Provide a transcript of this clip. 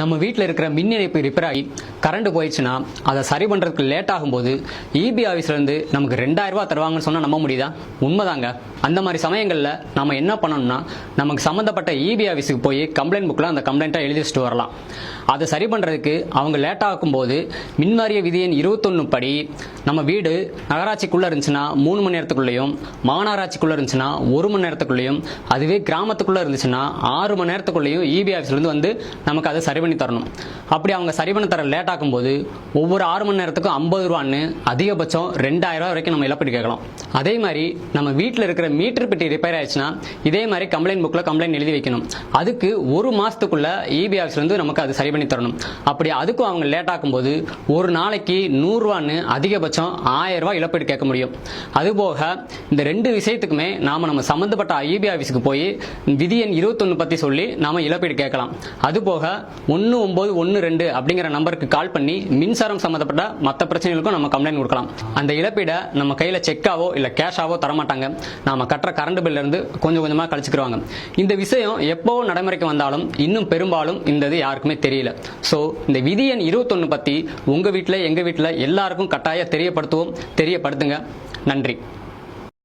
நம்ம வீட்டில் இருக்கிற மின் இணைப்பு ரிப்பேர் ஆகி கரண்ட் போயிடுச்சுன்னா அதை சரி பண்ணுறதுக்கு லேட் ஆகும்போது இபி ஆஃபீஸ்லேருந்து நமக்கு ரெண்டாயிரம் தருவாங்கன்னு சொன்னால் நம்ப முடியுதா? உண்மைதாங்க. அந்த மாதிரி சமயங்களில் நம்ம என்ன பண்ணணும்னா நமக்கு சம்மந்தப்பட்ட இபி ஆஃபீஸுக்கு போய் கம்ப்ளைண்ட் புக்கில் அந்த கம்ப்ளைண்ட்டை எழுதி வச்சுட்டு வரலாம். அதை சரி பண்ணுறதுக்கு அவங்க லேட் ஆகும்போது மின்வாரிய விதியின் இருபத்தொன்று படி நம்ம வீடு நகராட்சிக்குள்ளே இருந்துச்சுன்னா மூணு மணி நேரத்துக்குள்ளேயும் மாநகராட்சிக்குள்ளே இருந்துச்சுன்னா ஒரு மணி நேரத்துக்குள்ளேயும் அதுவே கிராமத்துக்குள்ளே இருந்துச்சுன்னா ஆறு மணி நேரத்துக்குள்ளேயும் இபி ஆஃபீஸ்லேருந்து வந்து நமக்கு அதை சரி பண்ணி தரணும். அப்படி அவங்க சரி பண்ணி தர லேட் ஆகும்போது ஒவ்வொரு ஆறு மணி நேரத்துக்கும் ஐம்பது ரூபான்னு அதிகபட்சம் ரெண்டாயிரம் ரூபாய் வரைக்கும் நம்ம இழப்பீடு கேட்கலாம். அதே மாதிரி நம்ம வீட்டில் இருக்கிற மீட்டர் பெட்டி ரிப்பேர் ஆயிடுச்சுன்னா இதே மாதிரி கம்ப்ளைண்ட் புக்கில் கம்ப்ளைண்ட் எழுதி வைக்கணும். அதுக்கு ஒரு மாசத்துக்குள்ள இபி ஆஃபீஸ்லேருந்து நமக்கு அது சரி பண்ணி தரணும். அப்படி அதுக்கும் அவங்க லேட் ஆகும்போது ஒரு நாளைக்கு நூறுரூவான்னு அதிகபட்சம் ஆயிரம் ரூபாய் இழப்பீடு கேட்க முடியும். அதுபோக இந்த ரெண்டு விஷயத்துக்குமே நாம நம்ம சம்மந்தப்பட்ட ஐபி ஆஃபீஸுக்கு போய் விதி எண் இருபத்தொன்று பற்றி சொல்லி நாம இழப்பீடு கேட்கலாம். அதுபோக ஒன்று ஒம்பது ஒன்று ரெண்டு அப்படிங்கிற நம்பருக்கு கால் பண்ணி மின்சாரம் சம்மந்தப்பட்ட மற்ற பிரச்சனைகளுக்கும் நம்ம கம்ப்ளைண்ட் கொடுக்கலாம். அந்த இழப்பீடை நம்ம கையில் செக்காவோ இல்லை கேஷாவோ தரமாட்டாங்க. நாம கட்டுற கரண்ட் பில்லிருந்து கொஞ்சம் கொஞ்சமாக கழிச்சுக்கிடுவாங்க இந்த விஷயம் எப்போ நடைமுறைக்கு வந்தாலும் இன்னும் பெரும்பாலும் இந்த இது யாருக்குமே தெரியல. ஸோ இந்த விதி எண் இருபத்தொன்று பற்றி உங்கள் வீட்டில் எங்கள் வீட்டில் எல்லாருக்கும் கட்டாயம் தெரியப்படுத்துவோம் தெரியப்படுத்துங்க. நன்றி.